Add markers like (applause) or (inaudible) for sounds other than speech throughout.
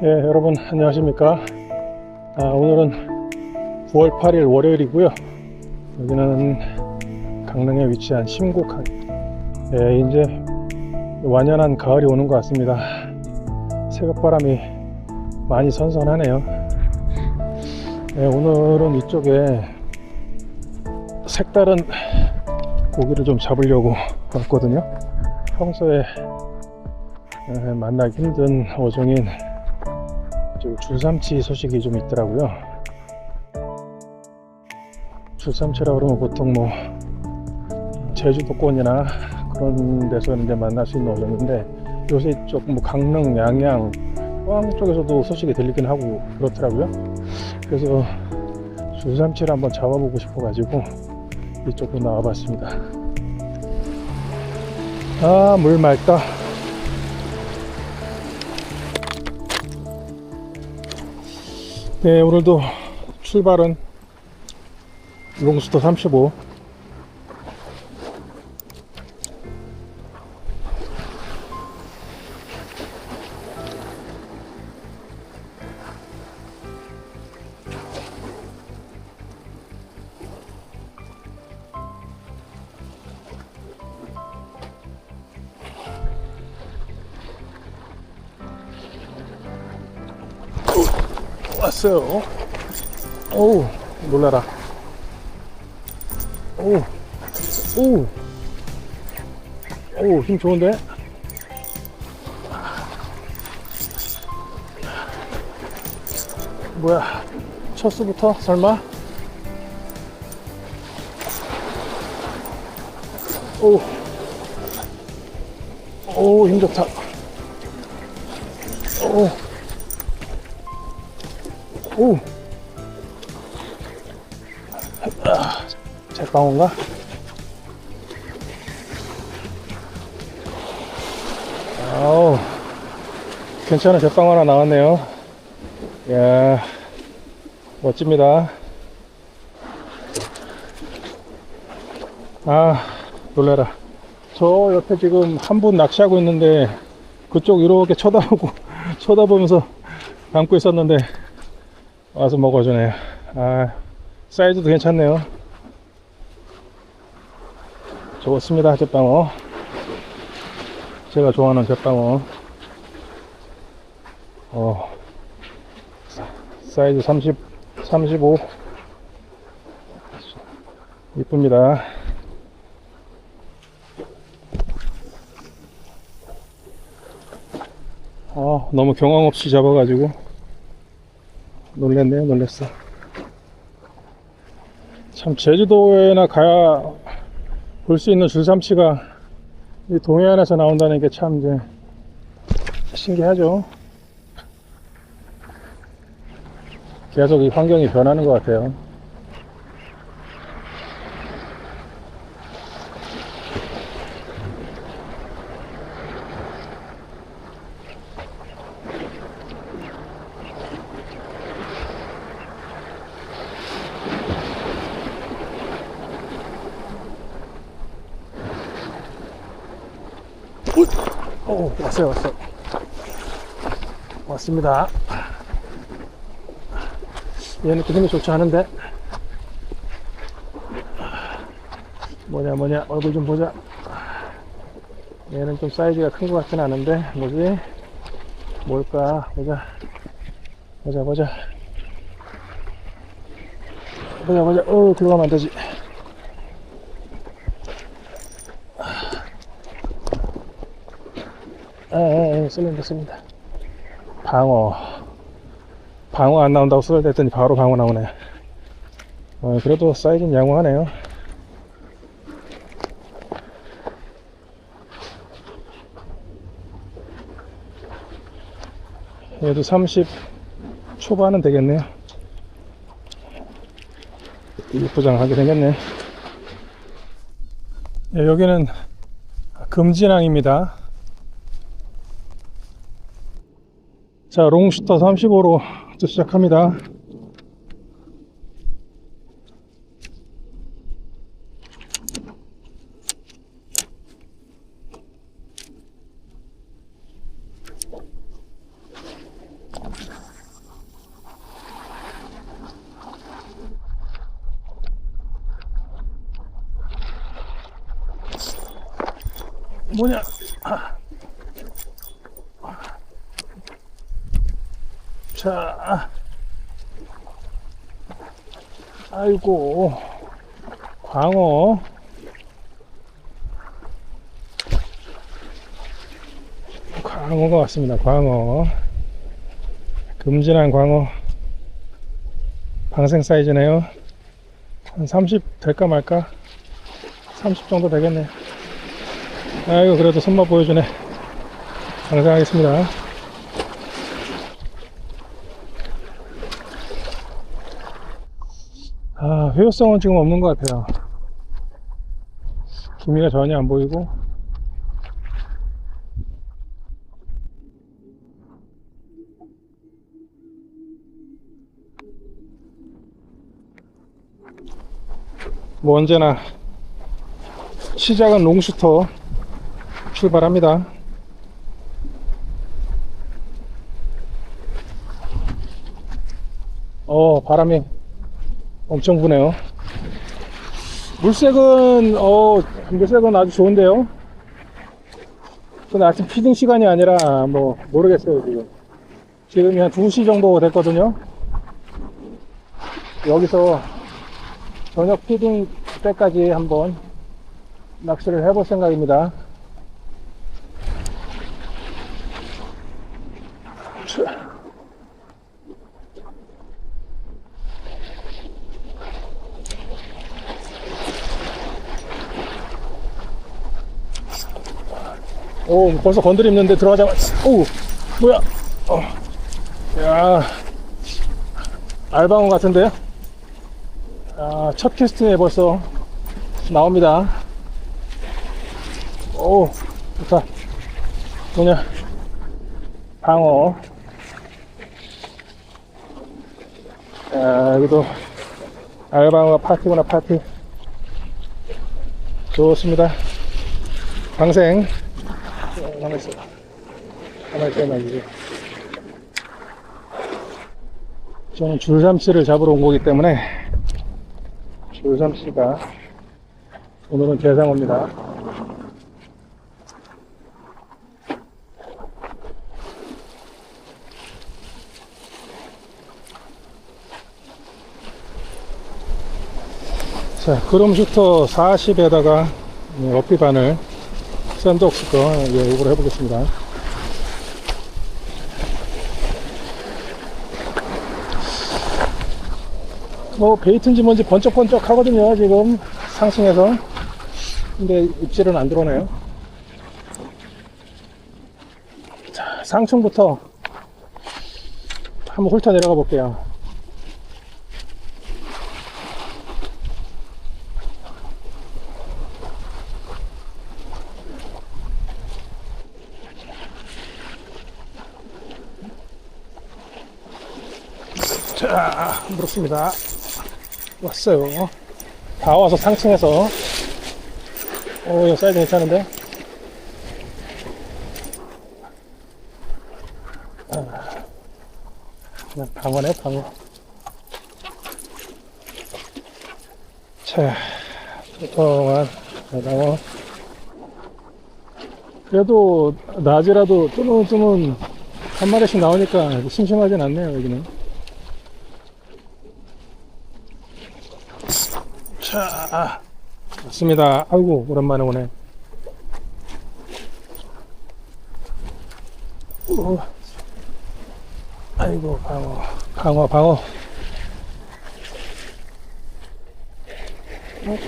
예, 여러분 안녕하십니까? 아, 오늘은 9월 8일 월요일이고요. 여기는 강릉에 위치한 심곡항. 예, 이제 완연한 가을이 오는 것 같습니다. 새벽바람이 많이 선선하네요. 예, 오늘은 이쪽에 색다른 고기를 좀 잡으려고 왔거든요. 평소에 예, 만나기 힘든 어종인 줄삼치 소식이 좀 있더라고요. 줄삼치라 그러면 보통 뭐 제주도권이나 그런 데서 이제 만날 수 있는 어종인데 요새 이쪽 뭐 강릉, 양양, 포항 쪽에서도 소식이 들리긴 하고 그렇더라고요. 그래서 줄삼치를 한번 잡아보고 싶어 가지고 이쪽으로 나와봤습니다. 아, 물 맑다. 네, 오늘도 출발은 롱스터 35. 왔어요. 오우, 놀라라. 오우, 오우, 오우, 힘 좋은데? 뭐야, 첫 수부터? 설마? 오우, 오우, 힘 좋다. 오우. 오! 아, 제빵인가? 아우, 괜찮은 제빵 하나 나왔네요. 이야, 멋집니다. 아, 놀래라. 저 옆에 지금 한 분 낚시하고 있는데, 그쪽 이렇게 쳐다보고, (laughs) 쳐다보면서 담고 있었는데, 와서 먹어주네요. 아, 사이즈도 괜찮네요. 좋습니다, jet방어. 제가 좋아하는 jet방어. 어, 사이즈 30, 35. 이쁩니다. 어, 너무 경황 없이 잡아가지고. 놀랬네요, 놀랬어. 참, 제주도에나 가야 볼 수 있는 줄삼치가 이 동해안에서 나온다는 게 참 이제 신기하죠. 계속 이 환경이 변하는 것 같아요. 오, 왔어요, 왔어. 왔습니다. 얘는 그 힘이 좋지 않은데. 뭐냐, 뭐냐, 얼굴 좀 보자. 얘는 좀 사이즈가 큰 것 같진 않은데, 뭐지? 뭘까? 보자. 보자, 보자. 보자, 보자. 어, 들어가면 안 되지. 에에에 쏠린다 쏠린다 방어. 방어 안 나온다고 쏠렸더니 바로 방어 나오네. 어, 그래도 사이즈는 양호하네요. 얘도 30 초반은 되겠네요. 이쁘장하게 생겼네. 예, 여기는 금진항입니다 자, 롱슈터 35로 시작합니다. 뭐냐? 아. 자, 아이고, 광어. 광어가 왔습니다. 광어. 금진한 광어. 방생 사이즈네요. 한 30 될까 말까? 30 정도 되겠네. 아이고, 그래도 손맛 보여주네. 방생하겠습니다. 아, 회유성은 지금 없는 것 같아요. 기미가 전혀 안 보이고. 뭐 언제나 시작은 롱슈터 출발합니다. 어, 바람이 엄청 부네요. 물색은, 어, 물색은 아주 좋은데요. 근데 아침 피딩 시간이 아니라, 뭐, 모르겠어요, 지금. 지금이 한 2시 정도 됐거든요. 여기서 저녁 피딩 때까지 한번 낚시를 해볼 생각입니다. 오, 벌써 건드리는데 들어가자마자, 오, 뭐야, 어, 야, 알방어 같은데요? 아, 첫 캐스팅에 벌써 나옵니다. 오, 좋다. 뭐냐, 방어. 아, 여기도 알방어 파티구나, 파티. 좋습니다. 방생. 어, 가만있어. 가만있어, 가만있어. 저는 줄삼치를 잡으러 온 거기 때문에 줄삼치가 오늘은 대상어입니다. 자, 그럼 슈터 40에다가 어피 바늘 샌드 옥스 거 예, 요구를 해보겠습니다. 뭐 베이트인지 뭔지 번쩍번쩍 하거든요 지금 상승해서. 근데 입질은 안 들어오네요. 자 상층부터 한번 훑어 내려가 볼게요 자 물었습니다 왔어요. 다 와서 상층에서. 오, 이거 사이즈 괜찮은데? 아, 그냥 방어네, 방어. 자, 통통한 방어. 그래도 낮이라도 뜨문뜨문 한 마리씩 나오니까 심심하진 않네요, 여기는. 자, 맞습니다. 아이고, 오랜만에 오네. 우, 아이고, 방어, 방어, 방어. 어,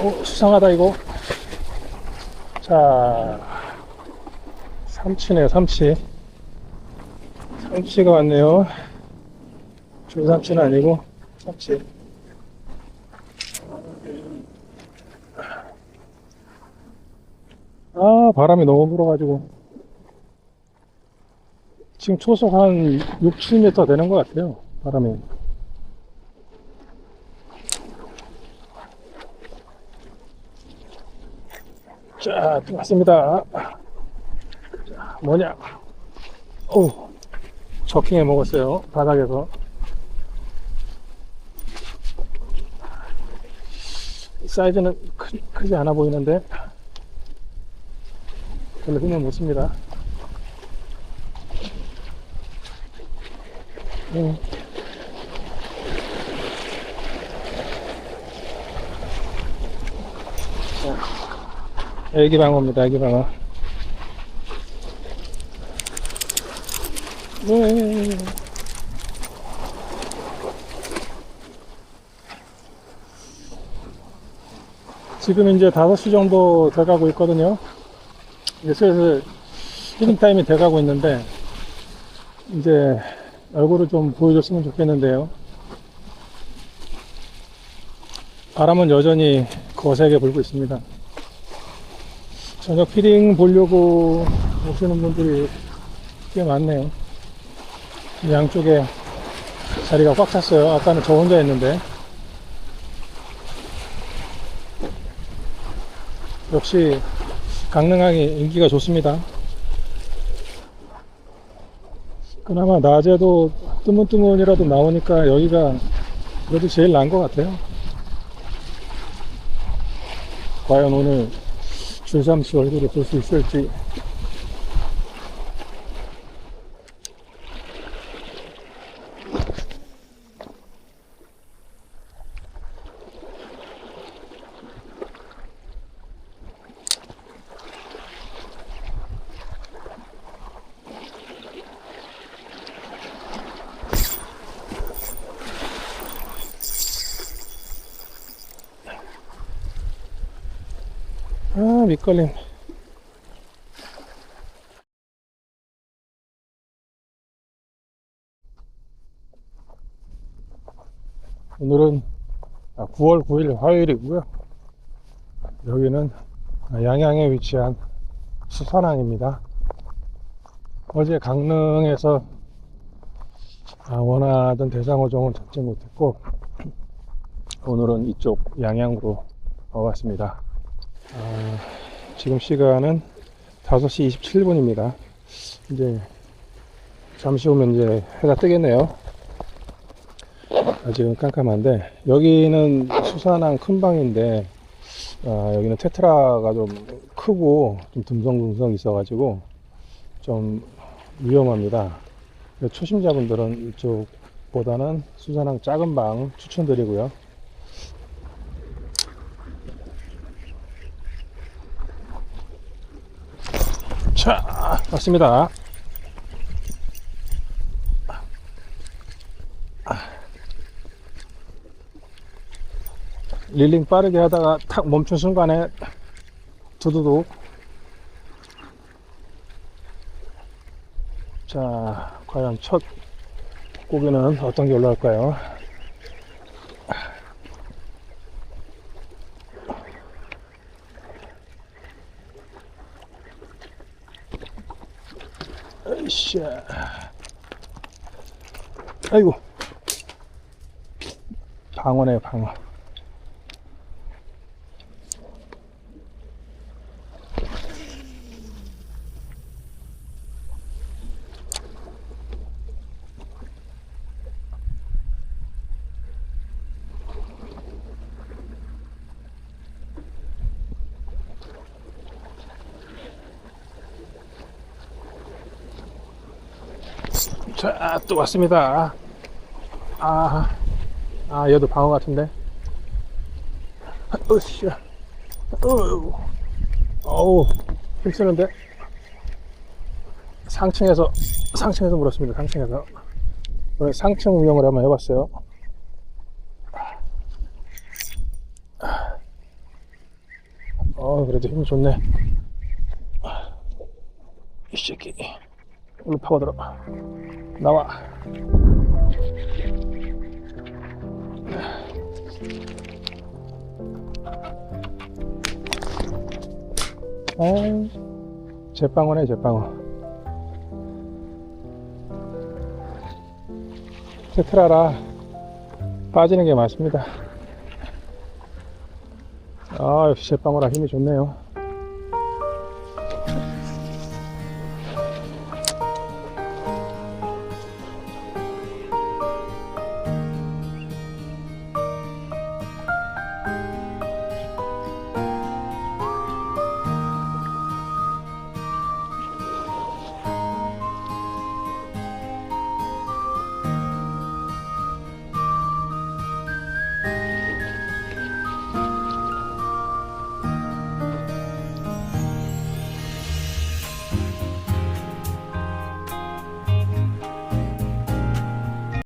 어, 수상하다, 이거. 자, 삼치네요, 삼치. 삼치가 왔네요. 줄삼치는 아니고, 삼치. 아, 바람이 너무 불어가지고. 지금 초속 한 6, 7m 되는 것 같아요. 바람이. 자, 들어왔습니다. 자, 뭐냐. 오, 저킹해 먹었어요. 바닥에서. 사이즈는 크, 크지 않아 보이는데. 별로 힘을 못 씁니다. 음. 자, 애기 방어입니다, 애기 방어. 네. 지금 이제 5시 정도 돼가고 있거든요. 이제 슬슬 히딩 타임이 돼가고 있는데, 이제 얼굴을 좀 보여줬으면 좋겠는데요. 바람은 여전히 거세게 불고 있습니다. 저녁 피딩 보려고 오시는 분들이 꽤 많네요. 양쪽에 자리가 꽉 찼어요. 아까는 저 혼자 했는데. 역시 강릉항이 인기가 좋습니다. 그나마 낮에도 뜨문뜨문이라도 나오니까 여기가 그래도 제일 나은 것 같아요. 과연 오늘 줄삼치 얼굴을 볼 수 있을지. 아, 밑걸림. 오늘은 9월 9일 화요일이고요. 여기는 양양에 위치한 수산항입니다. 어제 강릉에서 아, 원하던 대상어종을 잡지 못했고 오늘은 이쪽 양양으로 와봤습니다. 아, 지금 시간은 5시 27분입니다. 이제 잠시 후면 이제 해가 뜨겠네요. 아직은 깜깜한데 여기는 수산항 큰 방인데 아, 여기는 테트라가 좀 크고 좀 듬성듬성 있어가지고 좀 위험합니다. 초심자분들은 이쪽보다는 수산항 작은 방 추천드리고요. 자, 왔습니다. 릴링 빠르게 하다가 탁 멈춘 순간에 두두둑. 자, 과연 첫 고기는 어떤 게 올라올까요? 으쌰. 아이고. 방어네, 방어. 자, 또 왔습니다. 아, 아, 얘도 방어 같은데. 으쌰. 어우, 어우, 힘쓰는데? 상층에서, 상층에서 물었습니다. 상층에서. 오늘 상층 운영을 한번 해봤어요. 어, 그래도 힘 좋네. 이 새끼. 일로 파고들어. 나와. 아, 제빵어네, 제빵어. 테트라라 빠지는 게 맞습니다. 아, 역시 제빵어라 힘이 좋네요.